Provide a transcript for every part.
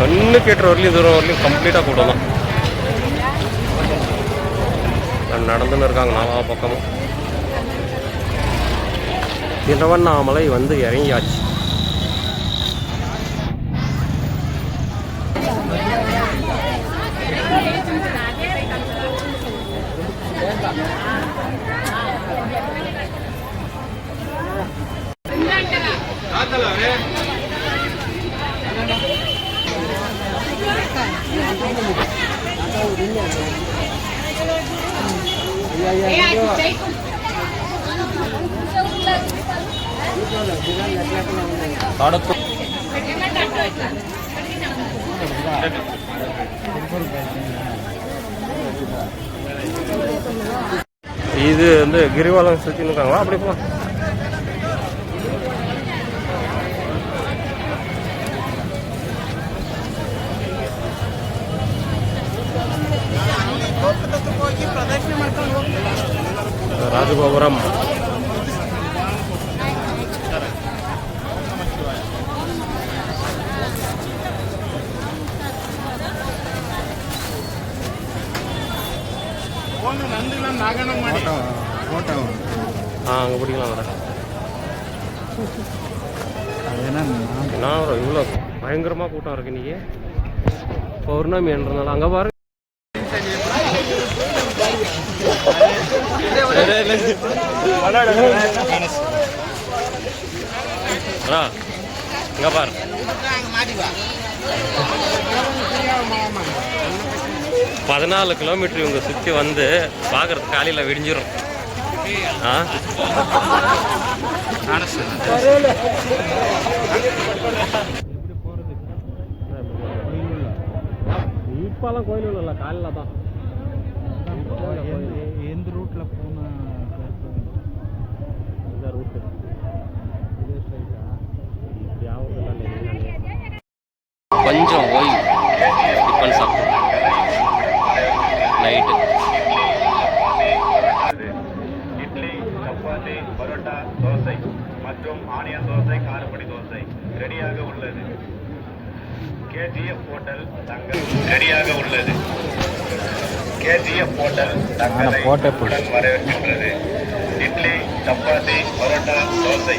கண்ணு கேட்டுற வரலையும் தூரம் வரலையும் கம்ப்ளீட்டாக கூட்டம் தான். நடந்துன்னு இருக்காங்க நாலா பக்கமும் திருவண்ணாமலை வந்து இறங்கியாச்சு. தடுப்பு இது வந்து கிரிவலம் சுற்றி இருக்காங்களா? அப்படி போ ರಾಜಗೋಪುರಂ ஆ அங்கே பிடிக்கலாம் வர என்ன bro, இவ்வளோ பயங்கரமாக கூட்டம் இருக்கு இன்னைக்கு பௌர்ணமின்றதுனால அங்கே பாருங்க அண்ணா இங்கே பாரு பதினாலு கிலோமீட்டர் இவங்க சுற்றி வந்து பார்க்கறது காலையில் விடிஞ்சிரும். ஆ? இப்போலாம் கோயில் இல்லை காலையில் தான் எந்த ரூட்ல போனா இந்த ரூட்டு கொஞ்சம் ஓய்வு டிஃபன் சாப்பிட்டு நைட்டு இட்லி சப்பாத்தி பரோட்டா தோசை மற்றும் ஆனியன் தோசை காரப்படி தோசை ரெடியாக உள்ளது. கேஜிஎஃப் ஹோட்டல் தங்கள் ரெடியாக உள்ளது. கேஜிஎஃப் ஹோட்டல் தங்களை வரவேற்கின்றது. இட்லி சப்பாத்தி பரோட்டா தோசை.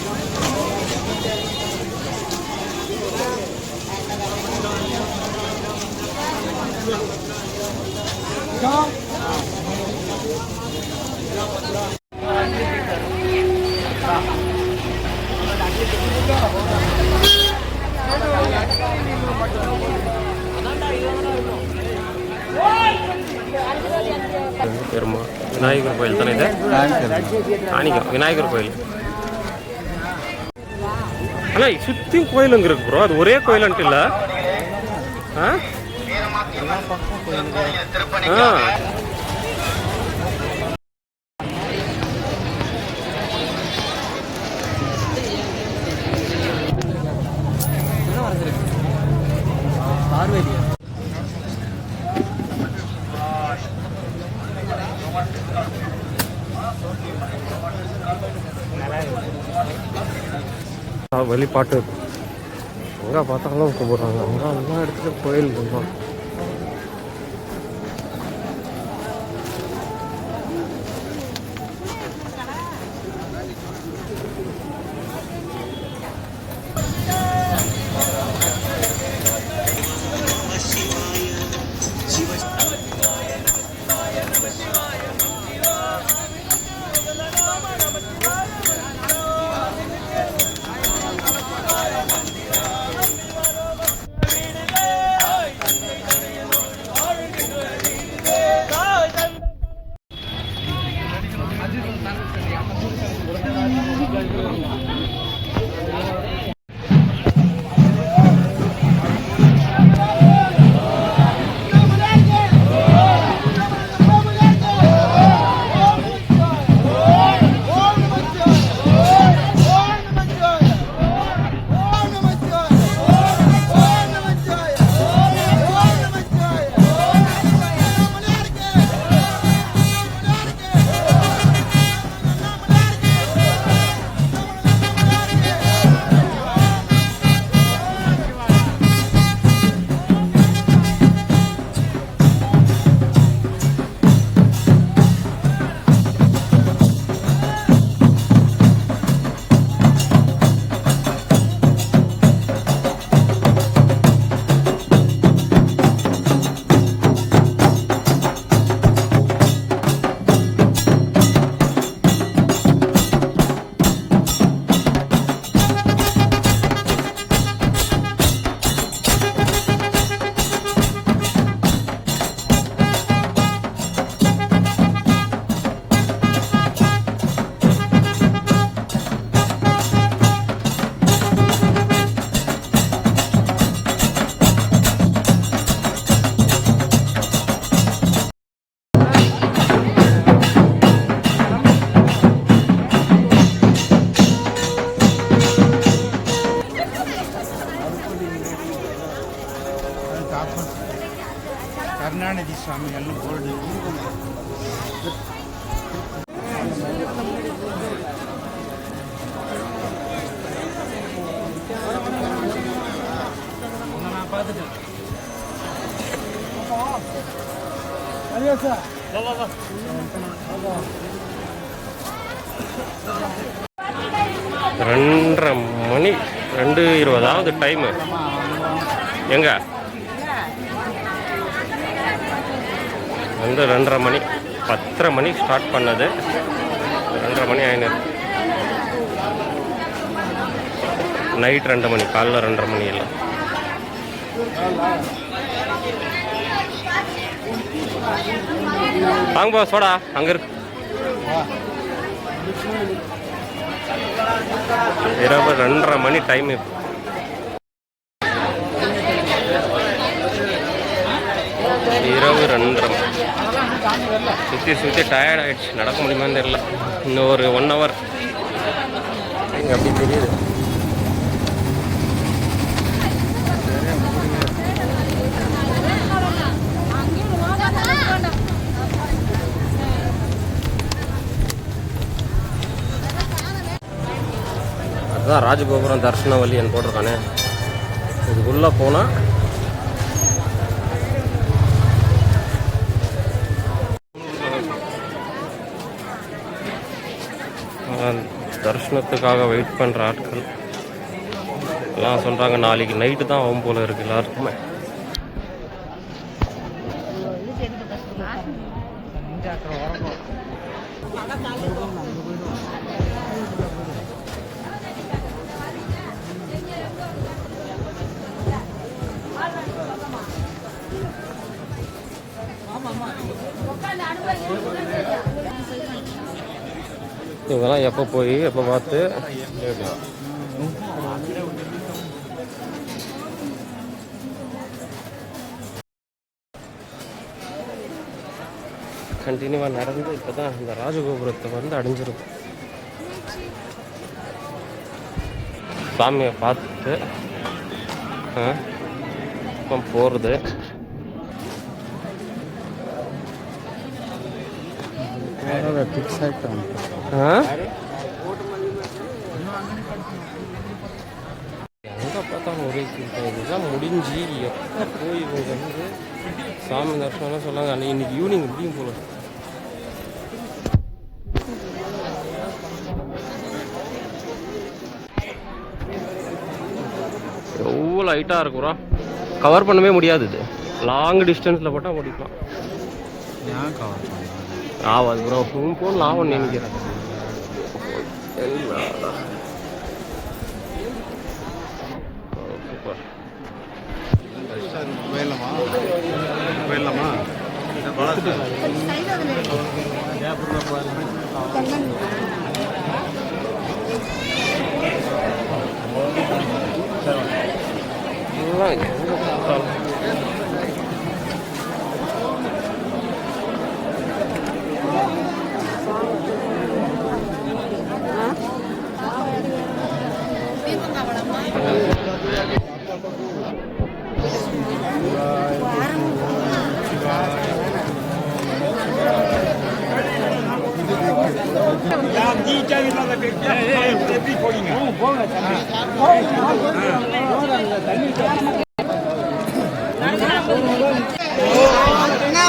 பெருமா விநாயகர் கோயில் தானே இது காணிக்கம் விநாயகர் கோயில் அண்ணா சுற்றியும் கோயில் அங்கே இருக்கு ப்ரோ அது ஒரே கோயிலன்ட்டு இல்லை ஆ ஆ பார்வதி வெளிப்பாட்டு. எங்கே பார்த்தாலும் கும்பிட்றாங்க அங்கே எல்லா இடத்துலையும் கோயில் கும்பிட்றாங்க ரெண்டரை மணி ரெண்டு இருபதாவது டைமு எங்க? வந்து ரெண்டரை மணி பத்தரை மணி ஸ்டார்ட் பண்ணது. ரெண்டரை மணி ஆயினது நைட் ரெண்டு மணி காலைல ரெண்டரை மணி இல்லை வாங்க சோடா அங்கே இருக்கு இரவு ரெண்டரை மணி டைம் இப்போ. இரவு ரெண்டரை மணி. சுற்றி சுற்றி டயர்ட் ஆயிடுச்சு. நடக்க முடியுமான்னு தெரியல. இன்னும் ஒரு ஒன் ஹவர் அப்படி தெரியுது. அதுதான் ராஜகோபுரம் தரிசன வழின்னு போட்டிருக்கானே. இதுக்குள்ளே போனால் தரிசனத்துக்காக வெயிட் பண்ணுற ஆட்கள். எல்லாம் சொல்கிறாங்க நாளைக்கு நைட்டு தான் ஆகும் போல இருக்கு எல்லாருக்குமே. இவங்கெல்லாம் எப்போ போய் எப்போ பார்த்து? கண்டினியூவாக நடந்து இப்போ தான் இந்த ராஜகோபுரத்தை வந்து அடைஞ்சிருக்கும். சாமியை பார்த்துட்டு இப்போ போகிறது ಫಿಕ್ಸ್ ಆಯ್ತು ಹಾಂ எங்கே பார்த்தாலும் ஒரே கூட்டம் முடிஞ்சு எப்போ போய் இவங்க வந்து சாமி தரிசனம்லாம் சொன்னாங்க அன்றைக்கி இன்றைக்கி ஈவினிங் இப்படியும் போகல எவ்வளோ லைட்டாக இருக்குறா கவர் பண்ணவே முடியாது இது. லாங் டிஸ்டன்ஸில் போட்டால் முடிக்கலாம் ஏன் கவர் பண்ண ஆகாது ப்ரோ ஃபோன் ஃபோன் ஆகும் நினைக்கிறேன்.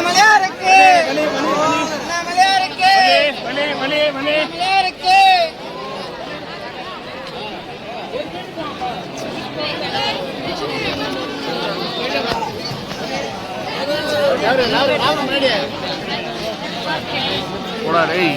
மலையாருக்கு? மலையாருக்கு? மலையாருக்கு? போடா டேய்.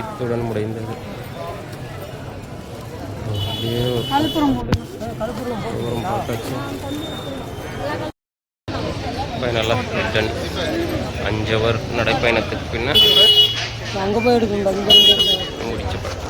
இத்துடன் முடிந்தது. அப்படியே தூரம் பார்த்தாச்சு ஃபைனலாக ரிட்டன் அஞ்சு அவர் நடைப்பயணத்துக்கு பின்ன அங்கே போய் எடுக்கணும். முடிச்ச படம்.